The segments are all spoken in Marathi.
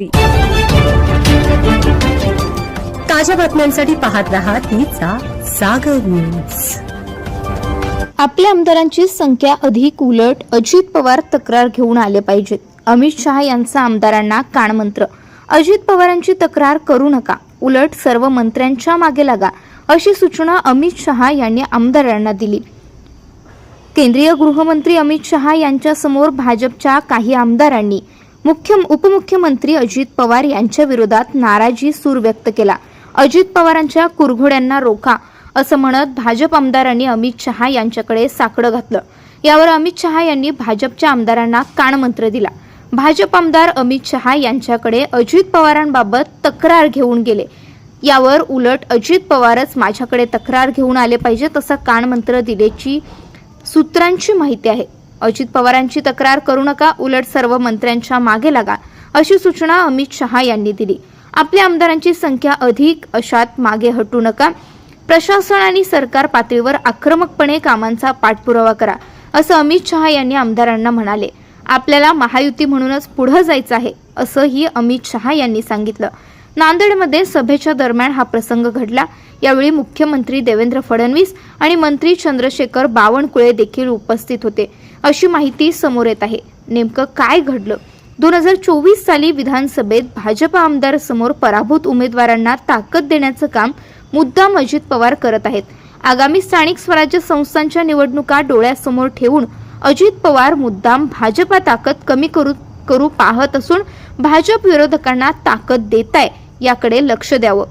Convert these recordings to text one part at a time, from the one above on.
जी. ताज्या बातम्यांसाठी पाहत रहा तिचा सागर न्यूज आपल्या आमदारांची संख्या अधिक उलट अजित पवार तक्रार घेऊन आले पाहिजेत. अमित शहा यांचा आमदारांना कानमंत्र अजित पवारांची तक्रार करू नका. उलट सर्व मंत्र्यांच्या मागे लागा अशी सूचना अमित शहा यांनी आमदारांना दिली. केंद्रीय गृहमंत्री अमित शहा यांच्या समोर भाजपच्या काही आमदारांनी मुख्य उपमुख्यमंत्री अजित पवार यांच्या विरोधात नाराजी सूर व्यक्त केला. अजित पवारांच्या कुरघोड्यांना रोखा असं म्हणत भाजप आमदारांनी अमित शहा यांच्याकडे साकडं घातलं. यावर अमित शहा यांनी भाजपच्या आमदारांना कानमंत्र दिला. भाजप आमदार अमित शहा यांच्याकडे अजित पवारांबाबत तक्रार घेऊन गेले. यावर उलट अजित पवारच माझ्याकडे तक्रार घेऊन आले पाहिजेत असं कानमंत्र दिल्याची सूत्रांची माहिती आहे. अजित पवारांची तक्रार करू नका उलट सर्व मंत्र्यांच्या मागे लागा अशी सूचना अमित शहा यांनी दिली. आपल्या आमदारांची संख्या अधिक अशात मागे हटू नका. प्रशासन आणि सरकार पातळीवर आक्रमकपणे कामांचा पाठपुरावा करा असं अमित शहा यांनी आमदारांना म्हणाले. आपल्याला महायुती म्हणूनच पुढे जायचं आहे असंही अमित शहा यांनी सांगितलं. नांदेडमध्ये सभेच्या दरम्यान हा प्रसंग घडला. यावेळी मुख्यमंत्री देवेंद्र फडणवीस आणि मंत्री चंद्रशेखर बावनकुळे देखील उपस्थित होते. अशी माहिती समोर येत आहे. नेमकं काय घडलं? दोन हजार चोवीस साली विधानसभेत भाजप आमदार समोर पराभूत उमेदवारांना ताकद देण्याचं काम मुद्दाम अजित पवार करत आहेत. आगामी स्थानिक स्वराज्य संस्थांच्या निवडणुका डोळ्यासमोर ठेवून अजित पवार मुद्दाम भाजपा ताकद कमी करू करू पाहत असून भाजप विरोधकांना ताकद देत आहे याकडे लक्ष द्यावं.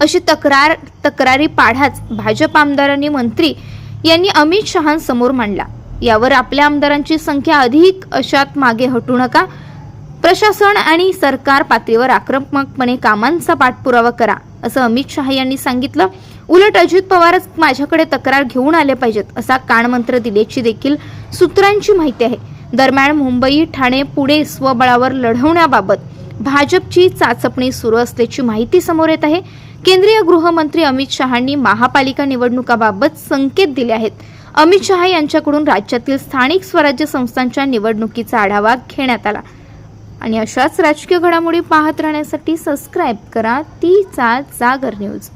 अशी तक्रार तक्रारी पाढाच भाजप आमदारांनी मंत्री यांनी अमित शहांसमोर मांडला. यावर आपल्या आमदारांची संख्या अधिक अशात मागे हटू नका. प्रशासन आणि सरकार पातळीवर आक्रमकपणे कामांचा पाठपुरावा करा असं अमित शहा यांनी सांगितलं. उलट अजित पवारच माझ्याकडे तक्रार घेऊन आले पाहिजेत असा कानमंत्र दिल्याची देखील सूत्रांची माहिती आहे. दरम्यान मुंबई ठाणे पुणे स्वबळावर लढवण्याबाबत भाजपची चाचपणी सुरू असल्याची माहिती समोर येत आहे. केंद्रीय गृहमंत्री अमित शहांनी महापालिका निवडणुकाबाबत संकेत दिले आहेत. अमित शहा यांच्याकडून राज्यातील स्थानिक स्वराज्य संस्थांच्या निवडणुकीचा आढावा घेण्यात आला. आणि अशाच राजकीय घडामोडी पाहत राहण्यासाठी सबस्क्राईब करा. तीचा जागर न्यूज